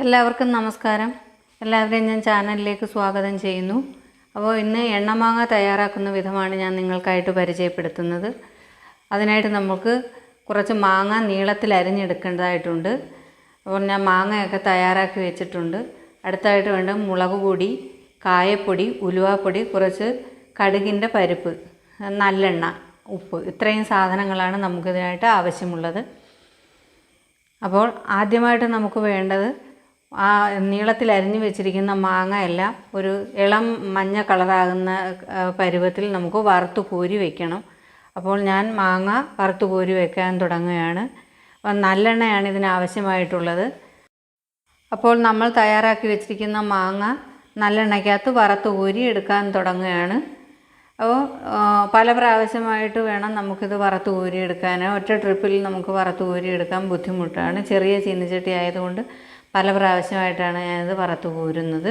എല്ലാവർക്കും നമസ്കാരം. എല്ലാവരെയും ഞാൻ ചാനലിലേക്ക് സ്വാഗതം ചെയ്യുന്നു. അപ്പോൾ ഇന്ന് എണ്ണമാങ്ങ തയ്യാറാക്കുന്ന വിധമാണ് ഞാൻ നിങ്ങൾക്കായിട്ട് പരിചയപ്പെടുത്തുന്നത്. അതിനായിട്ട് നമുക്ക് കുറച്ച് മാങ്ങ നീളത്തിൽ അരിഞ്ഞെടുക്കേണ്ടതായിട്ടുണ്ട്. അപ്പോൾ ഞാൻ മാങ്ങയൊക്കെ തയ്യാറാക്കി വെച്ചിട്ടുണ്ട്. അടുത്തായിട്ട് വേണ്ട മുളക് പൊടി കായപ്പൊടി ഉലുവാപ്പൊടി കുറച്ച് കടുകിന്റെ പരിപ്പ് നല്ലെണ്ണ ഉപ്പ് ഇത്രയും സാധനങ്ങളാണ് നമുക്കിതിനായിട്ട് ആവശ്യമുള്ളത്. അപ്പോൾ ആദ്യമായിട്ട് നമുക്ക് വേണ്ടത് ആ നീളത്തിൽ അരിഞ്ഞു വെച്ചിരിക്കുന്ന മാങ്ങ എല്ലാം ഒരു ഇളം മഞ്ഞ കളറാകുന്ന പരുവത്തിൽ നമുക്ക് വറുത്ത് കോരി വെക്കണം. അപ്പോൾ ഞാൻ മാങ്ങ വറുത്ത് കോരി വെക്കാൻ തുടങ്ങുകയാണ്. അപ്പം നല്ലെണ്ണയാണ് ഇതിന് ആവശ്യമായിട്ടുള്ളത് അപ്പോൾ നമ്മൾ തയ്യാറാക്കി വെച്ചിരിക്കുന്ന മാങ്ങ നല്ലെണ്ണയ്ക്കകത്ത് വറുത്ത് കോരി എടുക്കാൻ തുടങ്ങുകയാണ്. അപ്പോൾ പല പ്രാവശ്യമായിട്ട് വേണം നമുക്കിത് വറുത്ത് കോരി എടുക്കാൻ ഒറ്റ ട്രിപ്പിൽ നമുക്ക് വറുത്ത് കോരി എടുക്കാൻ ബുദ്ധിമുട്ടാണ്. ചെറിയ ചീനിച്ചട്ടി ആയതുകൊണ്ട് പല പ്രാവശ്യമായിട്ടാണ് ഞാനത് വറുത്ത് കോരുന്നത്.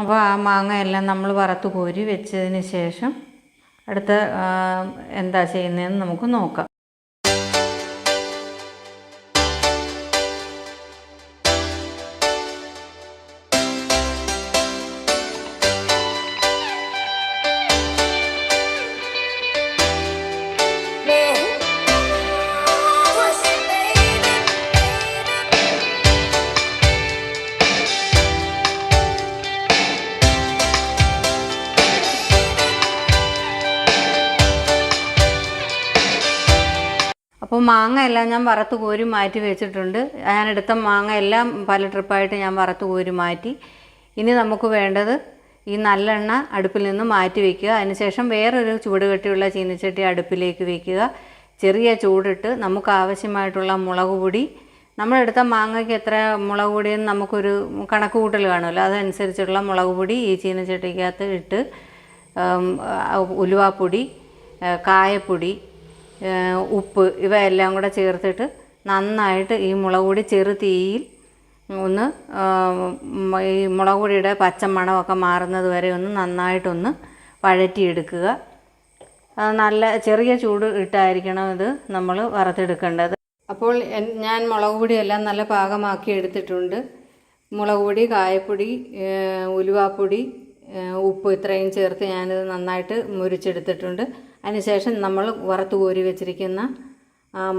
അപ്പോൾ ആ മാങ്ങ എല്ലാം നമ്മൾ വറുത്ത് കോരി വെച്ചതിന് ശേഷം അടുത്ത എന്താ ചെയ്യുന്നതെന്ന് നമുക്ക് നോക്കാം. അപ്പോൾ മാങ്ങ എല്ലാം ഞാൻ വറുത്ത് കോരി മാറ്റി വെച്ചിട്ടുണ്ട്. ഞാൻ എടുത്ത മാങ്ങ എല്ലാം പല ട്രിപ്പായിട്ട് ഞാൻ വറുത്ത് കോരി മാറ്റി. ഇനി നമുക്ക് വേണ്ടത് ഈ നല്ലെണ്ണ അടുപ്പിൽ നിന്ന് മാറ്റി വയ്ക്കുക അതിനുശേഷം വേറൊരു ചൂട് കെട്ടിയുള്ള ചീനിച്ചട്ടി അടുപ്പിലേക്ക് വയ്ക്കുക ചെറിയ ചൂടിട്ട് നമുക്ക് ആവശ്യമായിട്ടുള്ള മുളക് പൊടി. നമ്മളെടുത്ത മാങ്ങയ്ക്ക് എത്ര മുളക് പൊടിയെന്ന് നമുക്കൊരു കണക്ക് കൂട്ടൽ കാണുമല്ലോ. അതനുസരിച്ചുള്ള മുളക് പൊടി ഈ ചീനച്ചട്ടിക്കകത്ത് ഇട്ട് ഉലുവാപ്പൊടി കായപ്പൊടി ഉപ്പ് ഇവയെല്ലാം കൂടെ ചേർത്തിട്ട് നന്നായിട്ട് ഈ മുളക് പൊടി ചെറു തീയിൽ ഒന്ന് ഈ മുളക് പൊടിയുടെ പച്ചമണമൊക്കെ മാറുന്നത് വരെ ഒന്ന് നന്നായിട്ടൊന്ന് വഴറ്റിയെടുക്കുക. നല്ല ചെറിയ ചൂട് ഇട്ടായിരിക്കണം ഇത് നമ്മൾ വറുത്തെടുക്കേണ്ടത്. അപ്പോൾ ഞാൻ മുളക് പൊടിയെല്ലാം നല്ല പാകമാക്കി എടുത്തിട്ടുണ്ട്. മുളക് പൊടി കായപ്പൊടി ഉലുവാപ്പൊടി ഉപ്പ് ഇത്രയും ചേർത്ത് ഞാനിത് നന്നായിട്ട് മുരിച്ചെടുത്തിട്ടുണ്ട്. അതിനുശേഷം നമ്മൾ വറുത്ത് കോരി വെച്ചിരിക്കുന്ന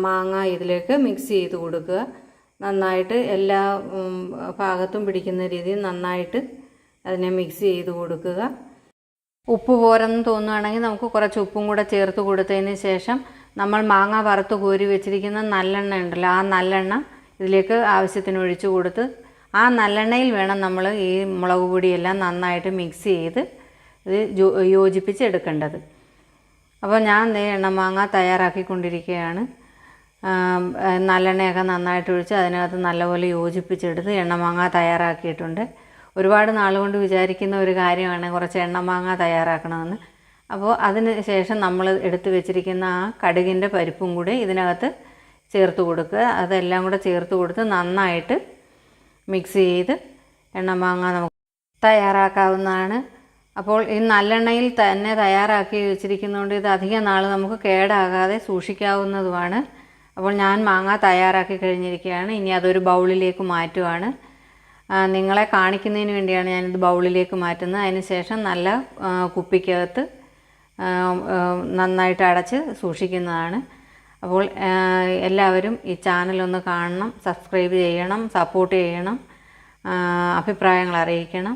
മാങ്ങ ഇതിലേക്ക് മിക്സ് ചെയ്ത് കൊടുക്കുക. നന്നായിട്ട് എല്ലാ ഭാഗത്തും പിടിക്കുന്ന രീതിയിൽ നന്നായിട്ട് അതിനെ മിക്സ് ചെയ്ത് കൊടുക്കുക. ഉപ്പ് പോരെന്ന് തോന്നുകയാണെങ്കിൽ നമുക്ക് കുറച്ച് ഉപ്പും കൂടെ ചേർത്ത് കൊടുത്തതിന് ശേഷം നമ്മൾ മാങ്ങ വറുത്ത് കോരി വെച്ചിരിക്കുന്ന നല്ലെണ്ണ ഉണ്ടല്ലോ ആ നല്ലെണ്ണ ഇതിലേക്ക് ആവശ്യത്തിന് ഒഴിച്ചു കൊടുത്ത് ആ നല്ലെണ്ണയിൽ വേണം നമ്മൾ ഈ മുളക് പൊടിയെല്ലാം നന്നായിട്ട് മിക്സ് ചെയ്ത് ഇത് യോജിപ്പിച്ച് യോജിപ്പിച്ചെടുക്കേണ്ടത് അപ്പോൾ ഞാൻ ദേ എണ്ണമാങ്ങ തയ്യാറാക്കിക്കൊണ്ടിരിക്കുകയാണ് നല്ലെണ്ണയൊക്കെ നന്നായിട്ട് ഒഴിച്ച് അതിനകത്ത് നല്ലപോലെ യോജിപ്പിച്ചെടുത്ത് എണ്ണമാങ്ങ തയ്യാറാക്കിയിട്ടുണ്ട്. ഒരുപാട് നാളുകൊണ്ട് വിചാരിക്കുന്ന ഒരു കാര്യമാണ് കുറച്ച് എണ്ണമാങ്ങ തയ്യാറാക്കണമെന്ന്. അപ്പോൾ അതിന് ശേഷം നമ്മൾ എടുത്തു വെച്ചിരിക്കുന്ന ആ കടുകിന്റെ പരിപ്പും കൂടി ഇതിനകത്ത് ചേർത്ത് കൊടുക്കുക. അതെല്ലാം കൂടെ ചേർത്ത് കൊടുത്ത് നന്നായിട്ട് മിക്സ് ചെയ്ത് എണ്ണമാങ്ങ നമുക്ക് തയ്യാറാക്കാവുന്നതാണ്. അപ്പോൾ ഈ നല്ലെണ്ണയിൽ തന്നെ തയ്യാറാക്കി വെച്ചിരിക്കുന്നതുകൊണ്ട് ഇത് അധിക നാൾ നമുക്ക് കേടാകാതെ സൂക്ഷിക്കാവുന്നതുമാണ്. അപ്പോൾ ഞാൻ മാങ്ങ തയ്യാറാക്കി കഴിഞ്ഞിരിക്കുകയാണ്. ഇനി അതൊരു ബൗളിലേക്ക് മാറ്റുവാണ്. നിങ്ങളെ കാണിക്കുന്നതിന് വേണ്ടിയാണ് ഞാനിത് ബൗളിലേക്ക് മാറ്റുന്നത്. അതിന് ശേഷം നല്ല കുപ്പിക്കകത്ത് നന്നായിട്ട് അടച്ച് സൂക്ഷിക്കുന്നതാണ്. അപ്പോൾ എല്ലാവരും ഈ ചാനലൊന്ന് കാണണം സബ്സ്ക്രൈബ് ചെയ്യണം സപ്പോർട്ട് ചെയ്യണം അഭിപ്രായങ്ങൾ അറിയിക്കണം.